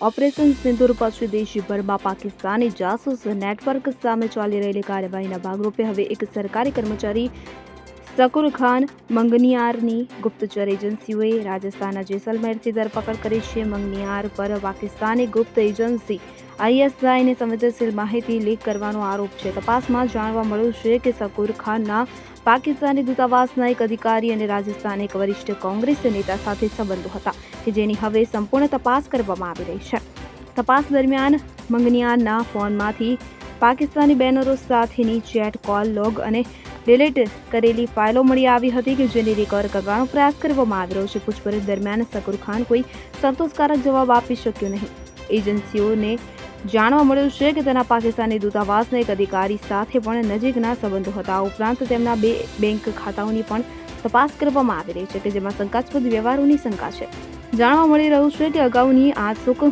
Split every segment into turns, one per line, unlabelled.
Operation સિંદૂર પછી દેશભરમાં Pakistani જાસૂસ network સામે ચાલી રહેલી કાર્યવાહીના ભાગરૂપે હવે એક સરકારી કર્મચારી શકુર ખાન, મંગનિયારની ગુપ્તચર એજન્સીઓએ રાજસ્થાનના જેસલમેરથી ધરપકડ કરી છે. મંગનિયાર પર પાકિસ્તાની ગુપ્ત એજન્સી આઈએસઆઈને સંવેદનશીલ માહિતી લીક કરવાનો આરોપ છે. તપાસમાં જાણવા મળ્યું છે કે સકુર ખાનના પાકિસ્તાની દૂતાવાસના એક અધિકારી અને રાજસ્થાન એક વરિષ્ઠ કોંગ્રેસ નેતા સાથે સંબંધો હતા કે જેની હવે સંપૂર્ણ તપાસ કરવામાં આવી રહી છે. તપાસ દરમિયાન મંગનિયારના ફોનમાંથી પાકિસ્તાની બેનરો સાથેની ચેટ કોલ લોગ અને ડિલીટ કરેલી ફાઇલો મળી આવી હતી કે જેને રિકવર કરવાનો પ્રયાસ કરવામાં આવી રહ્યો છે. પૂછપરછ દરમિયાન સકુર ખાન કોઈ સંતોષકારક જવાબ આપી શક્યો નહીં. એજન્સીઓને જાણવા મળ્યું છે કે તેના પાકિસ્તાની દૂતાવાસના એક અધિકારી સાથે પણ નજીકના સંબંધો હતા. ઉપરાંત તેમના બે બેંક ખાતાઓની પણ તપાસ કરવામાં આવી રહી છે કે જેમાં શંકાસ્પદ વ્યવહારોની શંકા છે. જાણવા મળી રહ્યું છે કે અગાઉની આ સુખ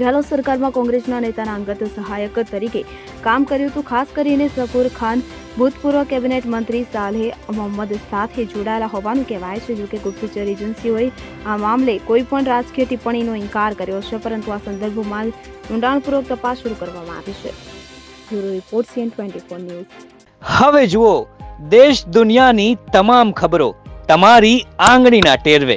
ગેહલોત સરકારમાં કોંગ્રેસના નેતાના અંગત સહાયક તરીકે કામ કર્યું હતું. ખાસ કરીને સફુર ખાન, ભૂતપૂર્વ કેબિનેટ મંત્રી સાલેહ મોહમ્મદ સાથે જોડાયેલા હોવાનું કહેવાય છે. જોકે ગુપ્તચર એજન્સીઓએ આ મામલે કોઈ પણ રાજકીય ટિપ્પણીનો ઇનકાર કર્યો છે, પરંતુ આ સંદર્ભમાં ઊંડાણપૂર્વક તપાસ શરૂ કરવામાં આવી છે. Bureau report CN twenty four news.
હવે જુઓ, દેશ દુનિયાની તમામ ખબરો તમારી આંગળીના ટેરવે.